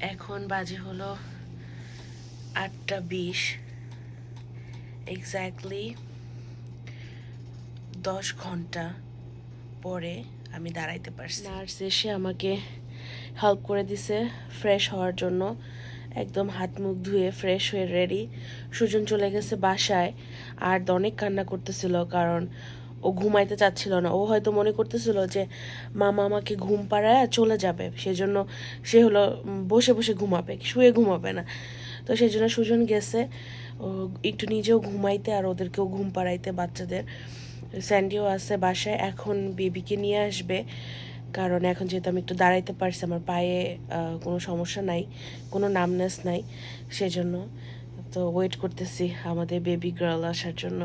এখন বাজে হলো আটটা বিশ। এক্স্যাক্টলি দশ ঘণ্টা পরে আমি দাঁড়াইতে পারছি। নার্স এসে আমাকে হেল্প করে দিছে ফ্রেশ হওয়ার জন্য। একদম হাত মুখ ধুয়ে ফ্রেশ হয়ে রেডি সুজন চলে গেছে বাসায়। আর অনেক কান্না করতেছিল কারণ ও ঘুমাইতে চাচ্ছিল না। ও হয়তো মনে করতেছিল যে, মামা আমাকে ঘুম পাড়ায় চলে যাবে। সেজন্য সে হলো বসে বসে ঘুমাবে, শুয়ে ঘুমাবে না। তো সেই জন্য সুজন গেছে। ও একটু নিজেও ঘুমাইতে আর ওদেরকেও ঘুম পাড়াইতে বাচ্চাদের। স্যান্ডিও আছে বাসায়, এখন বেবিকে নিয়ে আসবে। কারণ এখন যেহেতু আমি একটু দাঁড়াইতে পারছি, আমার পায়ে কোনো সমস্যা নাই, কোনো নামনেস নাই, সেজন্য তো ওয়েট করতেছি আমাদের বেবি গার্ল আসার জন্য।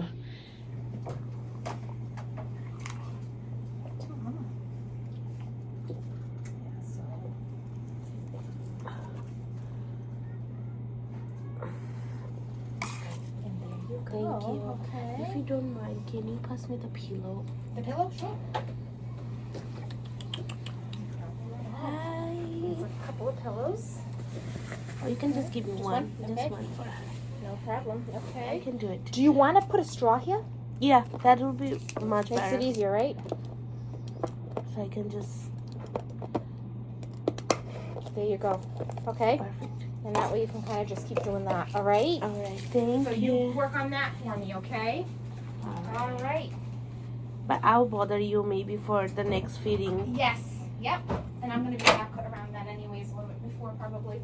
Can you pass me the pillow? The pillow, sure. Hi. There's a couple of pillows. Or you can just give me Just one. one? Just one for her. No problem. Okay. I can do it. Do you want to put a straw here? Yeah, that will be much Makes better. it easier, right? So I can just There you go. Okay. perfect. And that way you can kind of just keep doing that. All right. All right, thank So you. you work on that for me, okay? All right. All right. But I'll bother you maybe for the next feeding. Yes. Yep. And I'm gonna be back around that anyways, a little bit before probably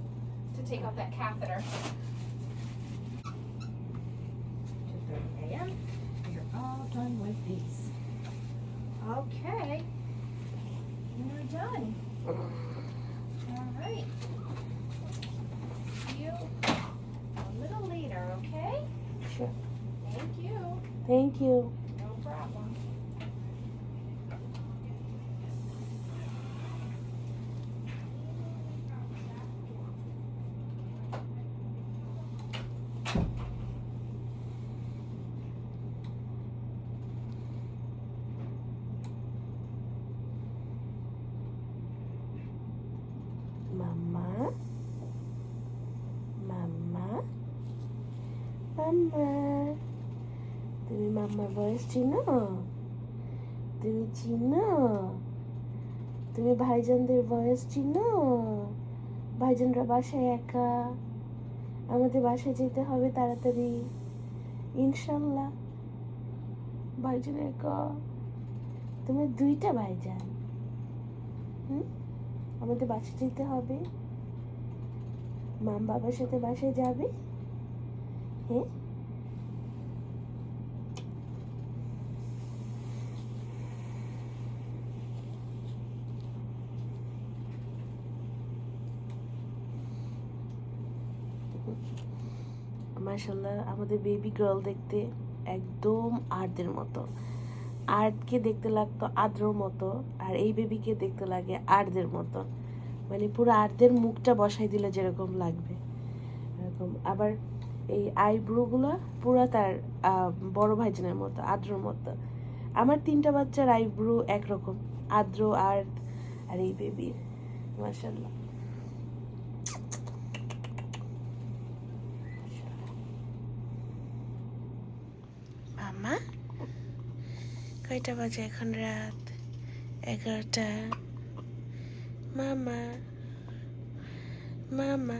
to take out that catheter. 2:30 a.m. You're all done with these. Okay. You're done. you. No problem. Mama. Mama. মাম্মার বয়স চিনো তুমি চিনো তুমি ভাইজানদের বয়স চিনো ভাইজানরা বাসায় একা। আমাদের বাসায় যেতে হবে তাড়াতাড়ি। ইনশাল্লাহ। ভাইজান একা। তুমি দুইটা ভাইজান। হুম? আমাদের বাসায় যেতে হবে। মাম বাবার সাথে বাসায় যাবে। হ্যাঁ? মাশাল্লাহ আমাদের বেবি গার্ল দেখতে একদম আর্টদের মতো। আর্টকে দেখতে লাগতো আদ্রর মতো, আর এই বেবিকে দেখতে লাগে আর্টদের মতো। মানে পুরো আর্টদের মুখটা বসাই দিলে যেরকম লাগবে, এরকম। আবার এই আইব্রোগুলো পুরো তার বড় ভাইজানের মতো আদ্রর মতো। আমার তিনটা বাচ্চার আইব্রো একরকম আদ্র আর্ট আর এই বেবির মাশাল্লাহ মামা কয়টা বাজে এখন রাত? এগারোটা। মামা। মামা।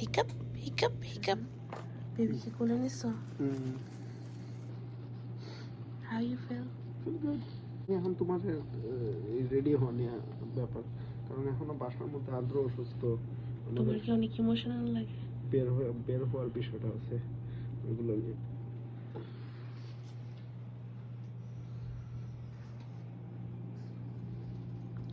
হিকাপ হিকাপ হিকাপ বেবিকে কোলে নিছো? হাউ ইউ ফিল এখন তোমার রেডি হওয়া ব্যাপার। কারণ এখনও বাসার মধ্যে আদ্র অসুস্থ। তোমার কি অনেক ইমোশনাল লাগে? বের বের হওয়ার বিষয়টা আছে। ওইগুলো নিয়ে।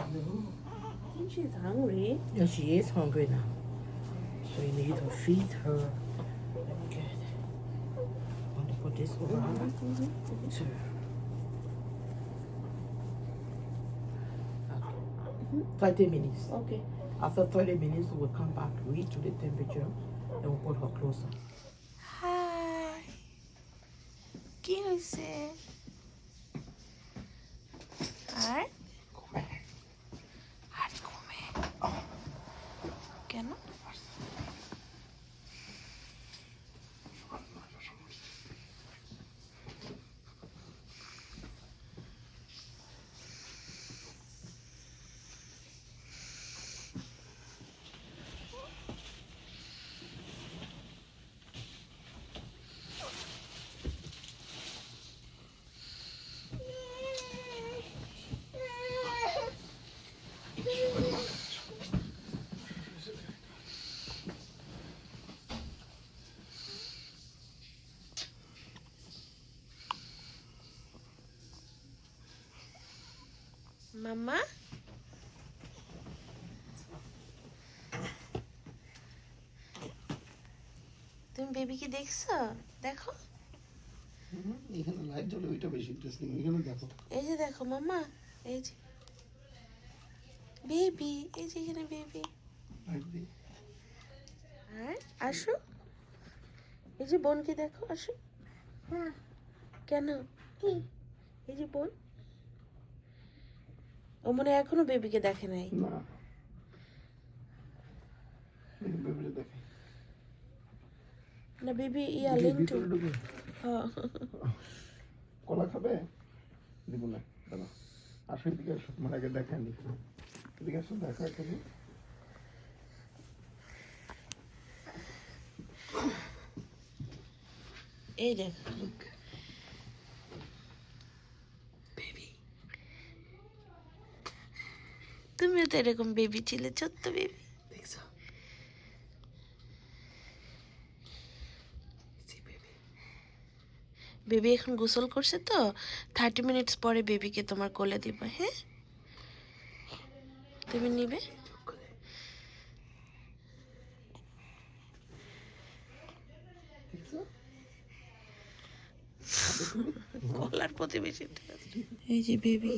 I. Think she's hungry. Yeah, she is hungry now. So you need to feed her. Good. I'm going to put this over her. Too. Okay. 30 minutes. Okay. After 30 minutes, we'll come back, read to the temperature, and we'll put her closer. Hi. Can you say? মাম্মা তুমি বেবিকে দেখছ? দেখো। এখানে light জ্বলে ওইটা বেশি interesting এখানে দেখো। এই যে দেখো মাম্মা এই যে। বেবি এই যে এখানে বেবি। আর আসো এই যে বোনকে দেখো আসো কেন? এই যে বোন। ও মনে এখনও বেবিকে দেখে নাই। না। বেবিটা দেখে। না বেবি ইয়া হ্যাঁ কলা খাবে? দিব না দাঁড়া। আসো এদিকে আসো তোমার আগে দেখা নি এদিকে আসো দেখা এখানে এই দেখ। তুমিও তো এরকম বেবি ছিলে ছোট্ট বেবি দেখছ? বেবি এখন গোসল করছে তো থার্টি মিনিটস পরে বেবিকে তোমার কোলে দিব হ্যাঁ? তুমি নিবে? কলার প্রতিবেশী এই যে বেবি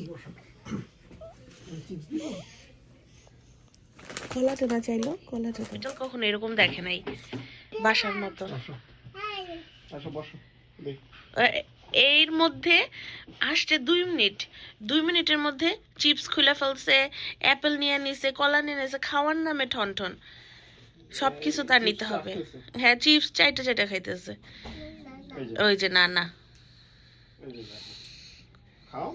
কলাটা না চাইলো কলাটা কখনো এরকম দেখে নাই বাসার মতো। এর মধ্যে আসছে দুই মিনিট। দুই মিনিটের মধ্যে চিপস খুলে ফেলছে অ্যাপেল নিয়ে নিছে কলা নিয়ে নিছে খাওয়ার নামে ঠন ঠন। সব কিছু তার নিতে হবে। হ্যাঁ চিপস চাইটা চাইটা খাইতেছে। ওই যে না না। খাও।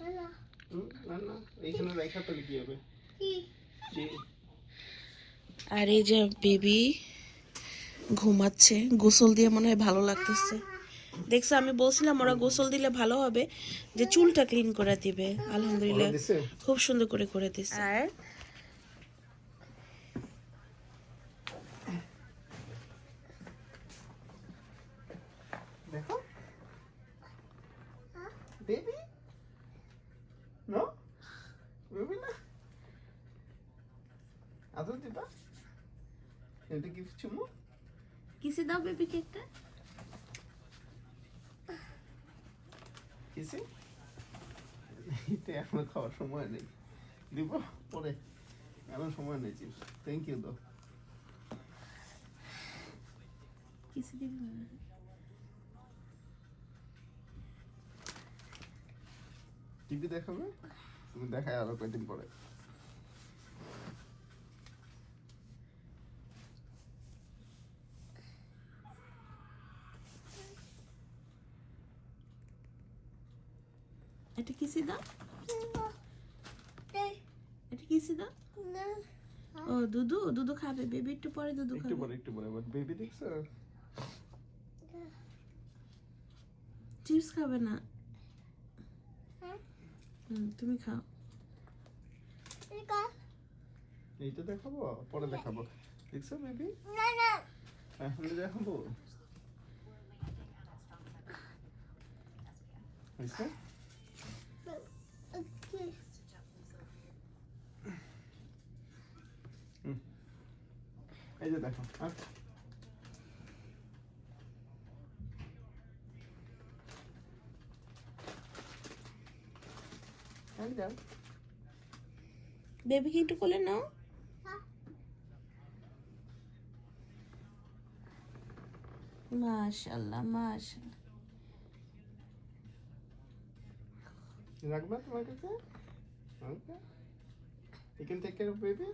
না না। এইখানে রেখা তাহলে কি? হবে আর এই যে বেবি ঘুমাচ্ছে গোসল দিয়ে মনে হয় ভালো লাগতেছে। দেখছ আমি বলছিলাম ওরা গোসল দিলে ভালো হবে যে চুলটা ক্লিন করে দিবে। আলহামদুলিল্লাহ খুব সুন্দর করে করে দিচ্ছে আর দেখো বেবি নো বেবি না আদর দিবা এটা কি চুমু। কিসে দাও বেবি কেকটা কিসে? এটা এখন খাওয়ার সময় নেই। দিব পরে। এখন সময় নেই চিপস। থ্যাংক ইউ তো কিসে দিবি? টিভি দেখাবে? তুমি দেখায় আরও কয়েকদিন পরে। এটা কিসে দাও এটা কিসে দাও ও দুধু দুধু খাবে বেবি একটু পরে দুধু একটু খাবে পরে একটু পরে বাট বেবি দেখছ চিপস খাবে না হুম তুমি খাও এইটা দেখাবো পরে দেখাবো দেখছ বেবি এখন দেখাবো হয়েছে এই যে দেখো হ্যাঁ। যাও। বেবিকে একটু কোলে নাও। মাশাল্লাহ মাশাল্লাহ। রাখবা তোমার কাছে? ওকে You can take care of baby?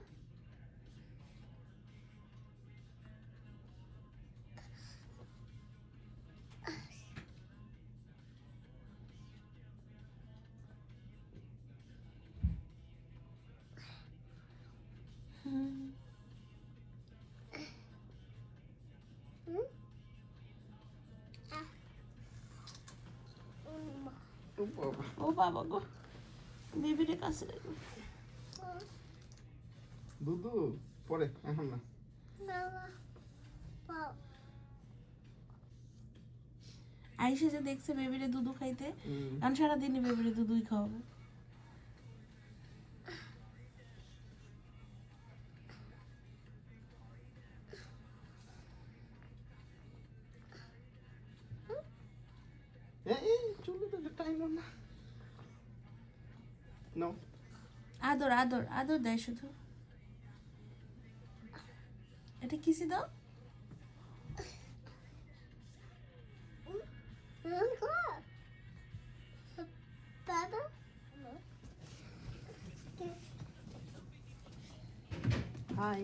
বাবা। গো বেবির কাছে। দুধু পরে এখন না আইসে যে দেখছে বেবিরে দুধু খাইতে। কারণ সারাদিনই বেবিরে দুধুই খাওয়াবে। আদর আদর দেয় শুধু। এটা কিসি দাও হাই।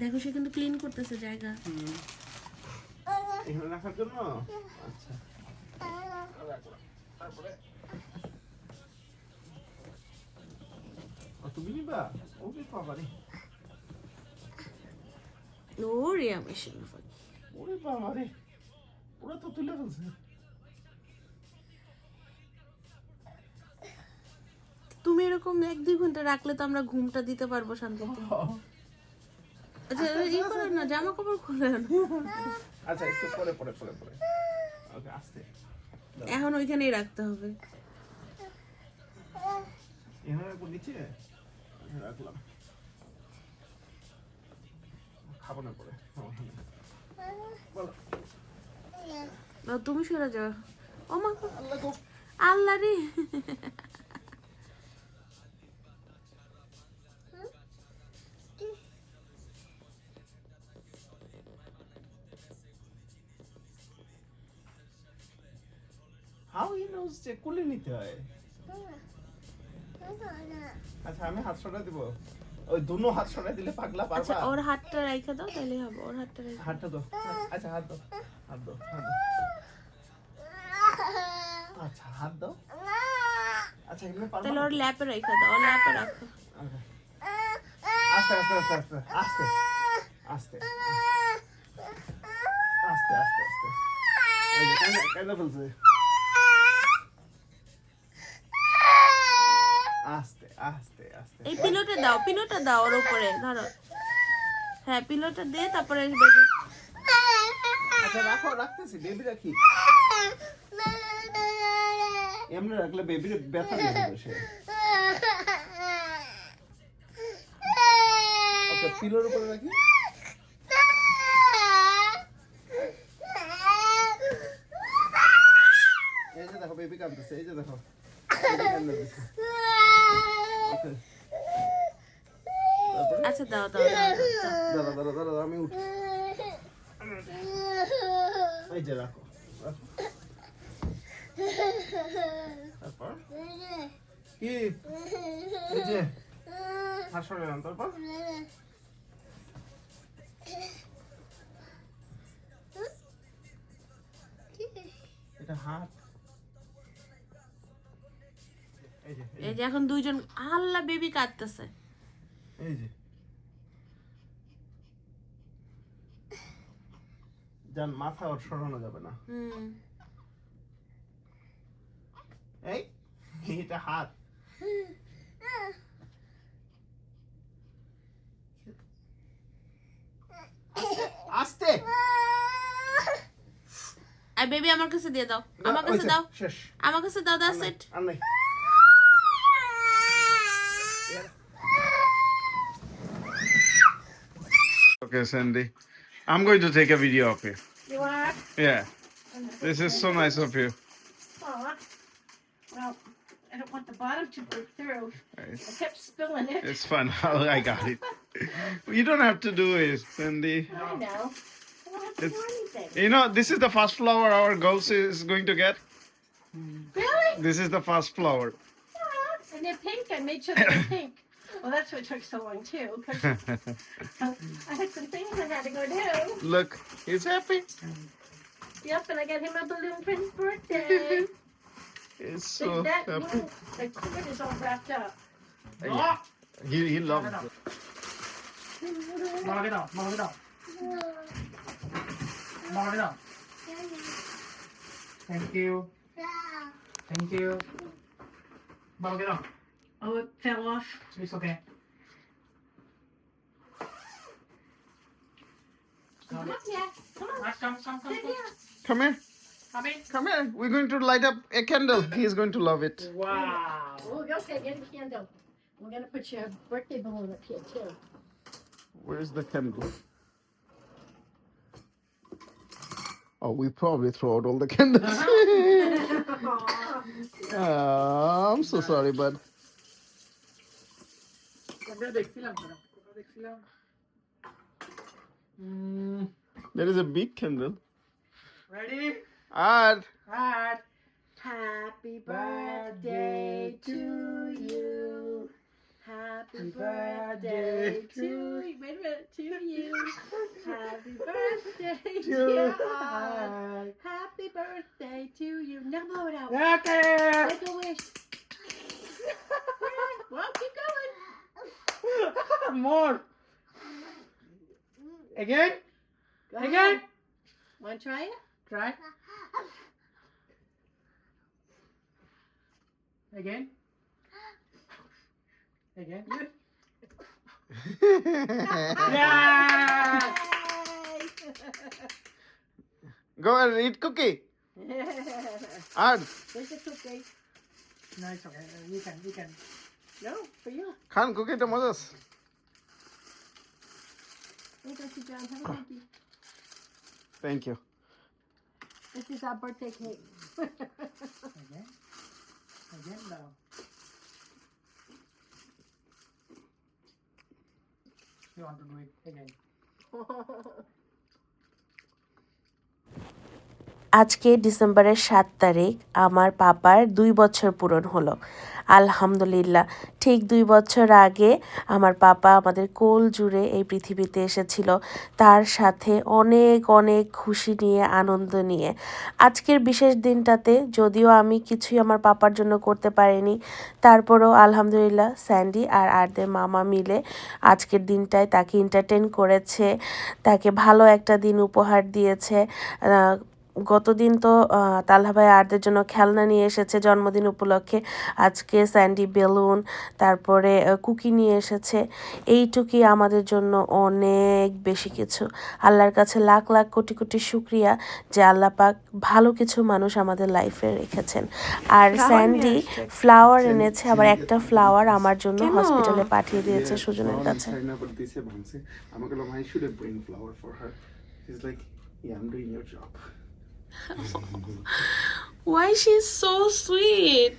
দেখো সে কিন্তু ক্লিন করতেছে জায়গা। এখানে রাখার জন্য? আচ্ছা। তুমি নিবা? ওকে বাবা রে। ওরে আমি শুনে পাখি ওরে বাবা রে। ওরা তো তুলে ফেলছে। তুমি এরকম এক দুই ঘণ্টা রাখলে তো আমরা ঘুমটা দিতে পারব শান্তিতে আচ্ছা ই করো না জামা কাপড় খুলে আচ্ছা একটু পরে পরে পরে পরে। ওকে আস্তে। এখন ওইখানেই রাখতে হবে। নিচে? রাখলাম। খাব না পরে। তুমি সরে যাও। ও মা আল্লাহ রে। হাউ হি নোজ যে কুলে নিতে হয় আচ্ছা আমি হাত সরাই দিব। ওই দুনো হাত সরাই দিলে পাগলা আচ্ছা পারবা ওর হাতটা রেখে দাও তাহলে হবে ওর হাতটা রেখে হাতটা দাও আচ্ছা হাত দাও হাত দাও আচ্ছা হাত দাও। আচ্ছা এমনি পারবা তাহলে ওর ল্যাপে রেখে দাও ওর ল্যাপে রাখো। আচ্ছা। আস্তে আস্তে আস্তে আস্তে আস্তে আস্তে আস্তে আস্তে আস্তে। কাইন্দা ফেলছে আস্তে আস্তে। এই পিলোটা দাও পিলোটা দাও ওর উপরে ধরো। হ্যাঁ পিলোটা দে তারপরে বেবি আচ্ছা রাখো রাখতেছি বেবি রাখি। এমনি রাখলে বেবির ব্যথা লাগবে সে। ওকে পিলোর উপরে রাখি। এই যে দেখো বেবি কাঁদতেছে এই যে দেখো বেবি কাঁদতেছে ওকে তারপরে আচ্ছা দাও দাও দাও, দাও। দাঁড়া দাঁড়া দাঁড়া দাঁড়া, আমি উঠি এই যে রাখো। রাখো। তারপর? কি? এই যে। হাত তারপর? এটা হাত। এই যে এই এই যে, যে এখন দুইজন আল্লাহ বেবি কাঁদতেছে এই যে। যান মাথা ওর সরানো যাবে না। এই এটা হাত। আস্তে আর বেবি আমার কাছে দিয়ে দাও। আমার কাছে দাও। আমার কাছে দাও দাও set Okay, Sandy. I'm going to take a video of you. Yeah. This is so nice of you. Well, I don't want the bottom to break through. I kept spilling it. it's fun. I got it. You don't have to do it, Cindy. I know. I don't have to It's- do anything. You know, this is the first flower our girls is going to get. Really? This is the first flower. Aw, And they're pink. I made sure they were pink. Well, that's what took so long too, because I had some things I had to go do. Look, he's happy. Yep, and I got him a balloon for his birthday. He's Look so at that happy. little, the cord is all wrapped up. Yeah. He, he loves it. Mark it up, mark it up. Mark it up. Thank you. Thank you. Mark it up. Oh, it fell off. It's okay. Come up, yeah. Come on. Come, come, come, Sit come. here. Come here. Come here. Come here. We're going to light up a candle. He's going to love it. Wow. Oh, okay, get a candle. We're going to put your birthday balloon up here, too. Where's the candle? Oh, we probably throw out all the candles. Uh-huh. Ah, I'm so sorry, bud. Mm, there is a big candle ready? And Start. Happy birthday to you. Happy birthday to you. Wait a minute, to you. Happy birthday To us. Happy birthday to you. Now blow it out. Okay. Make a wish. well, keep going. More. Again? Go Again? Want to try it? Try. Again. Again. yes! Go and eat cookie. Yeah. And. There's a cookie. No, it's okay. You can. You can. No, for you. Khan, cookie to Moses. Hey, Dr. John, have a cookie. Thank you. This is our birthday cake. Again. Again now. You want to do it again? আজকে ডিসেম্বরের সাত তারিখ, আমার পাপার দুই বছর পূরণ হলো। আলহামদুলিল্লাহ, ঠিক দুই বছর আগে আমার পাপা আমাদের কোল জুড়ে এই পৃথিবীতে এসেছিল। তার সাথে অনেক অনেক খুশি নিয়ে, আনন্দ নিয়ে। আজকের বিশেষ দিনটাতে যদিও আমি কিছুই আমার পাপার জন্য করতে পারিনি, তারপরেও আলহামদুলিল্লাহ স্যান্ডি আর আরদের মামা মিলে আজকের দিনটায় তাকে এন্টারটেন করেছে। তাকে ভালো একটা দিন উপহার দিয়েছে। গতদিন তো তালহা ভাই আরদের জন্য খেলনা নিয়ে এসেছে জন্মদিন উপলক্ষে। আজকে স্যান্ডি বেলুন তারপরে কুকি নিয়ে এসেছে। এইটুকুই আমাদের জন্য অনেক বেশি কিছু। আল্লাহর কাছে লাখ লাখ কোটি কোটি শুক্রিয়া যে আল্লাহ পাক ভালো কিছু মানুষ আমাদের লাইফে রেখেছেন। আর স্যান্ডি ফ্লাওয়ার এনেছে আবার একটা ফ্লাওয়ার আমার জন্য হসপিটালে পাঠিয়ে দিয়েছে সুজনের কাছে। আমাকে for her is like I am doing your job why she so sweet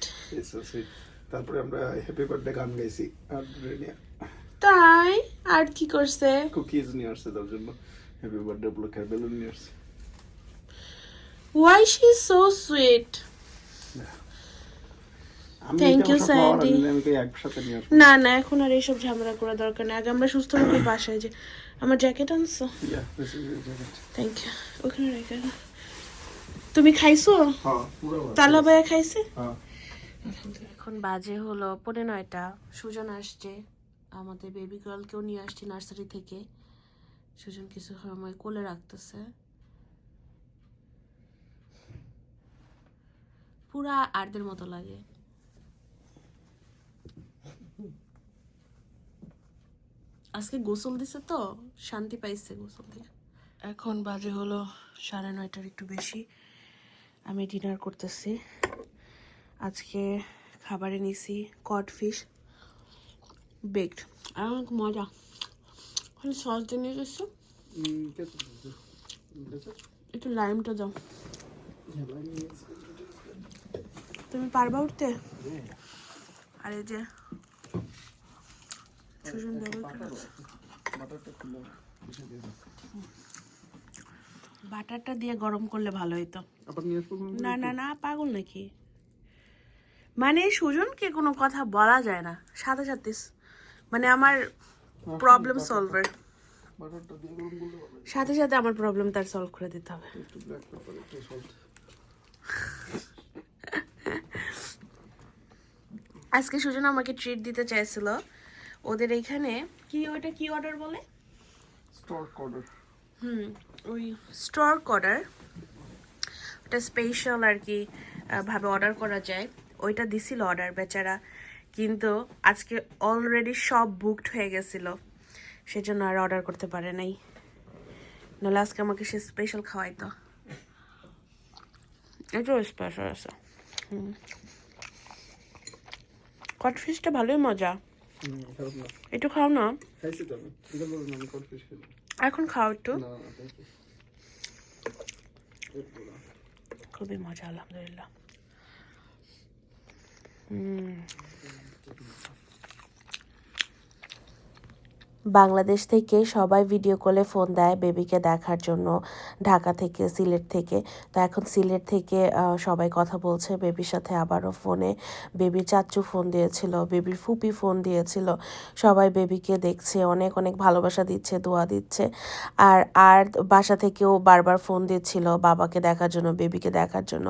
so sweet তারপরে আমরা হ্যাপি বার্থডে গান গাইছি আর তাই? আর কি করছে? কুকিজ নিয়ে আসছে তার জন্য। হ্যাপি বার্থডে উপলক্ষে বেলুন নিয়ে আসছে। ওয়াই শি সো সুইট একসাথে নিয়ে আসব। না না এখন আর এইসব ঝামেলা করা দরকার নেই। আগে আমরা সুস্থ থাকি বাসায় যে আমার জ্যাকেট আনছো. থ্যাংক ইউ ওখানে রেখে। তুমি খাইছো? হ্যাঁ। তালা ভাইয়া খাইছে? হ্যাঁ। এখন বাজে হলো পৌনে নয়টা। সুজন আসছে। আমাদের বেবি গার্লকেও নিয়ে আসছে নার্সারি থেকে। সুজন কিছু সময় কোলে রাখতেছে। পুরা আর্দের মতো লাগে। আজকে গোসল দিছে তো শান্তি পাইছে গোসল দিয়ে এখন বাজে হলো সাড়ে নয়টার একটু বেশি। আমি ডিনার করতেছি। আজকে খাবারে নিছি কড ফিশ বেকড আর অনেক মজা। সস দিয়ে নিয়ে গেছো? একটু লাইমটা দাও। হ্যাঁ। তুমি পারবা উঠতে? হ্যাঁ, আর এই যে সুজন। বাটারটা দিয়ে গরম করলে ভালো হতো না না না পাগল নাকি? মানে সুজনকে কোনো কথা বলা যায় না। সাথে সাথে মানে আমার প্রবলেম সলভার। সাথে সাথে আমার প্রবলেম তার সলভ করে দিতে হবে। আজকে সুজন আমাকে ট্রিট দিতে চাইছিল। ওদের এখানে কি ওইটা কি অর্ডার বলে? স্টক অর্ডার হুম ওই স্টর অর্ডার ওটা স্পেশাল আর কি ভাবে অর্ডার করা যায়। ওইটা দিছিল অর্ডার বেচারা। কিন্তু আজকে অলরেডি সব বুকড হয়ে গেছিল। সেজন্য আর অর্ডার করতে পারে নাই। নাহলে আজকে আমাকে সে স্পেশাল খাওয়াইতো। এটাও স্পেশাল আছে। কটফিশটা ভালোই মজা। একটু খাও না। এখন খাও একটু। খুবই মজা আলহামদুলিল্লাহ। হুম। বাংলাদেশ থেকে সবাই ভিডিও কলে ফোন দেয় বেবিকে দেখার জন্য, ঢাকা থেকে, সিলেট থেকে। তো এখন সিলেট থেকে সবাই কথা বলছে বেবির সাথে আবারও ফোনে বেবির চাচ্চু ফোন দিয়েছিল, বেবির ফুপি ফোন দিয়েছিল। সবাই বেবিকে দেখছে, অনেক অনেক ভালোবাসা দিচ্ছে, দোয়া দিচ্ছে। আর আর বাসা থেকেও বারবার ফোন দিচ্ছিল বাবাকে দেখার জন্য, বেবিকে দেখার জন্য।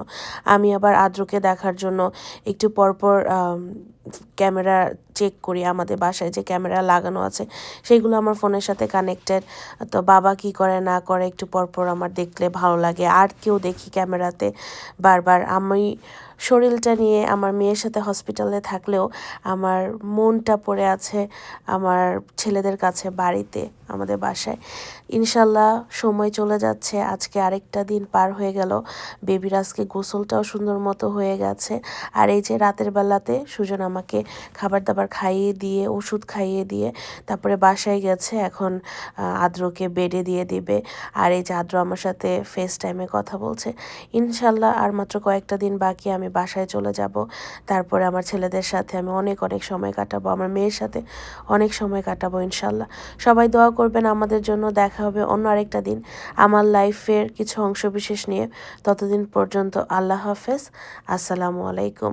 আমি আবার আদ্রকে দেখার জন্য। একটু পরপর ক্যামেরা চেক করি, আমাদের বাসায় যে ক্যামেরা লাগানো আছে, সেগুলো আমার ফোনের সাথে কানেক্টেড তো বাবা কি করে, না করে, একটু পরপর আমার দেখলে ভালো লাগে। আর কেউ দেখি ক্যামেরাতে, বারবার আমি শরীরটা নিয়ে আমার মেয়ের সাথে হসপিটালে থাকলেও আমার মনটা পড়ে আছে আমার ছেলেদের কাছে বাড়িতে, আমাদের বাসায়। ইনশাল্লাহ সময় চলে যাচ্ছে, আজকে আরেকটা দিন পার হয়ে গেল। বেবির আজকে গোসলটাও সুন্দর মতো হয়ে গেছে। আর এই যে রাতের বেলাতে সুজন আমাকে খাবার দাবার খাইয়ে দিয়ে, ওষুধ খাইয়ে দিয়ে তারপরে বাসায় গেছে। এখন আদ্রকে বেডে দিয়ে দিবে। আর এই যে আদ্র আমার সাথে ফেস টাইমে কথা বলছে। ইনশাল্লাহ আর মাত্র কয়েকটা দিন বাকি, আমি বাসায় চলে যাব। তারপরে আমার ছেলেদের সাথে আমি অনেক অনেক সময় কাটাবো, আমার মেয়ের সাথে অনেক সময় কাটাবো, ইনশাল্লাহ। সবাই দোয়া করবেন আমাদের জন্য, দেখা হবে অন্য আরেকটা দিন। আমার লাইফের কিছু অংশবিশেষ নিয়ে ততদিন পর্যন্ত আল্লাহ হাফেজ। আসসালামু আলাইকুম।